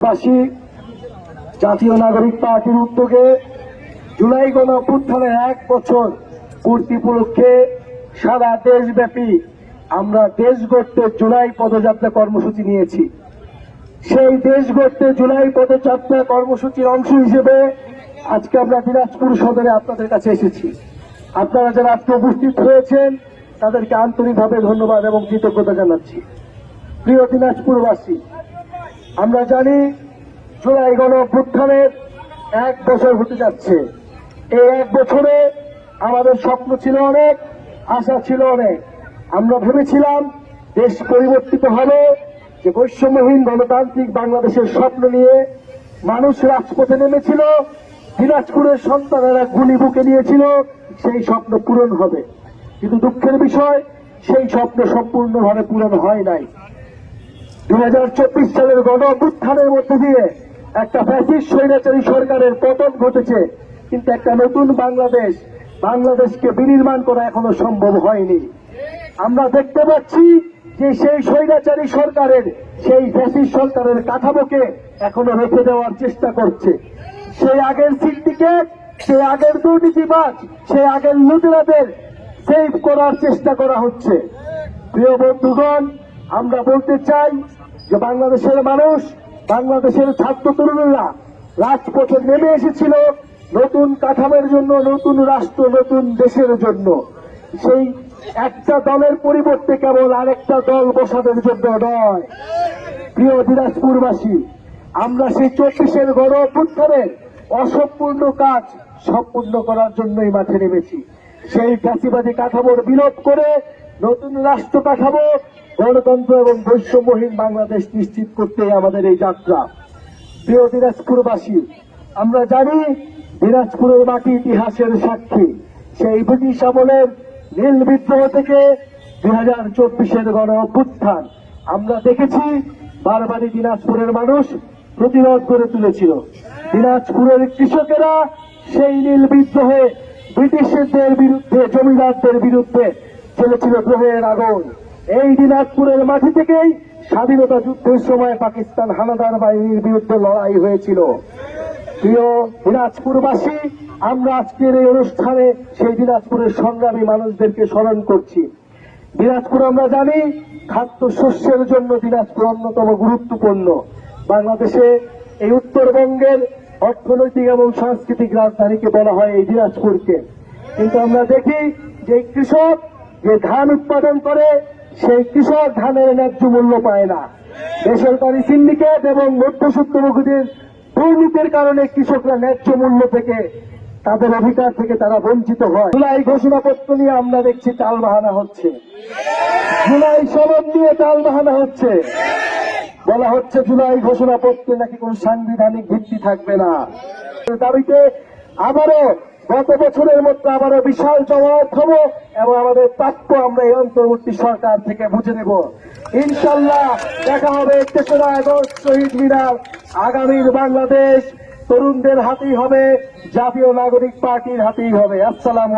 পাশাপাশি জাতীয় নাগরিক পার্টির উদ্যোগে জুলাই গণ এক বছর পূর্তি উপলক্ষে সারা দেশব্যাপী আমরা দেশ গড়তে জুলাই পদযাত্রা কর্মসূচি নিয়েছি। সেই দেশ গড়তে জুলাই পদযাত্রা কর্মসূচির অংশ হিসেবে আজকে আমরা দিনাজপুর সদরে আপনাদের কাছে এসেছি। আপনারা যারা আজকে উপস্থিত হয়েছেন, তাদেরকে আন্তরিকভাবে ধন্যবাদ এবং কৃতজ্ঞতা জানাচ্ছি। প্রিয় দিনাজপুরবাসী আমরা জানি জুলাই গণ এক বছর হতে যাচ্ছে। এই এক বছরে আমাদের স্বপ্ন ছিল অনেক, আশা ছিল অনেক। আমরা ভেবেছিলাম দেশ পরিবর্তিত হবে, যে বৈষম্যহীন গণতান্ত্রিক বাংলাদেশের স্বপ্ন নিয়ে মানুষ রাজপথে নেমেছিল, দিনাজপুরের সন্তানেরা গুলি বুকে নিয়েছিল, সেই স্বপ্ন পূরণ হবে। কিন্তু দুঃখের বিষয়, সেই স্বপ্ন সম্পূর্ণভাবে পূরণ হয় নাই। দুই হাজার চব্বিশ সালের গণ অভ্যুত্থানের মধ্যে দিয়ে একটা ফ্যাসিস্ট স্বৈরাচারী সরকারের পতন ঘটেছে। কিন্তু একটা নতুন বাংলাদেশ, বাংলাদেশকে বিনির্মাণ করা এখনও সম্ভব হয়নি। আমরা দেখতে পাচ্ছি যে সেই স্বৈরাচারী সরকারের, সেই ফ্যাসিস্ট সরকারের কাঠামোকে এখনও রেখে দেওয়ার চেষ্টা করছে। সেই আগের সিন্ডিকেট সেই আগের দুর্নীতিবাজ, সেই আগের লুটেরাদের সেভ করার চেষ্টা করা হচ্ছে। প্রিয় বন্ধুগণ, আমরা বলতে চাই যে বাংলাদেশের মানুষ, বাংলাদেশের ছাত্র তরুণরা রাজপথে নেমে এসেছিল নতুন কাঠামোর জন্য, নতুন রাষ্ট্র, নতুন দেশের জন্য। সেই একটা দলের পরিবর্তে কেবল আরেকটা দল বসানোর জন্য নয়। প্রিয় দিনাজপুরবাসী, আমরা সেই চব্বিশের গণ অসম্পূর্ণ কাজ সম্পূর্ণ করার জন্যই মাঠে নেমেছি। সেই ফ্যাসিবাদী কাঠামোর বিলোপ করে নতুন রাষ্ট্র কাঠামো গণতন্ত্র এবং বৈষম্যহীন বাংলাদেশ নিশ্চিত করতে আমাদের এই যাত্রা। প্রিয় দিনাজপুরবাসী, আমরা জানি দিনাজপুরের মাটি ইতিহাসের সাক্ষী। সেই ব্রিটিশ আমলের নীল বিদ্রোহ থেকে দুই হাজার চব্বিশের গণ অভ্যুত্থান। আমরা দেখেছি, বারবারই দিনাজপুরের মানুষ প্রতিরোধ করে তুলেছিল। দিনাজপুরের কৃষকেরা সেই নীল বিদ্রোহে ব্রিটিশদের বিরুদ্ধে, জমিদারদের বিরুদ্ধে চলেছিল গ্রহের আগুন। এই দিনাজপুরের মাটি থেকেই স্বাধীনতা যুদ্ধের সময় পাকিস্তান হানাদার বাহিনীর বিরুদ্ধে লড়াই হয়েছিল। প্রিয় দিনাজপুরবাসী, আমরা আজকের এই অনুষ্ঠানে সেই দিনাজপুরের সংগ্রামী মানুষদেরকে স্মরণ করছি। দিনাজপুর আমরা জানি, খাদ্য শস্যের জন্য দিনাজপুর অন্যতম গুরুত্বপূর্ণ। বাংলাদেশে এই উত্তরবঙ্গের অর্থনৈতিক এবং সাংস্কৃতিক রাজধানীকে বলা হয় এই দিনাজপুরকে। কিন্তু আমরা দেখি যে কৃষক যে ধান উৎপাদন করে সেই কৃষক ধানের ন্যায্য মূল্য পায় না। বেসরকারি সিন্ডিকেট এবং মধ্যসূত্রভোগীদের দুর্নীতির কারণে কৃষকরা ন্যায্য মূল্য থেকে তাদের অধিকার থেকে তারা বঞ্চিত হয়। জুলাই ঘোষণাপত্র নিয়ে আমরা দেখছি তাল বাহানা হচ্ছে। জুলাই সনদ নিয়ে তাল বাহানা হচ্ছে। বলা হচ্ছে জুলাই ঘোষণাপত্রে নাকি কোন সাংবিধানিক ভিত্তি থাকবে না। দাবিতে আবারও গত বছরের মধ্যে আবারও বিশাল জমায়েত হব এবং আমাদের প্রাপ্য আমরা এই অন্তর্বর্তী সরকার থেকে বুঝে নেব। ইনশাল্লাহ দেখা হবে তেসরা আগস্ট শহীদ মিনার। আগামীর বাংলাদেশ তরুণদের হাতেই হবে, জাতীয় নাগরিক পার্টির হাতেই হবে। আসসালাম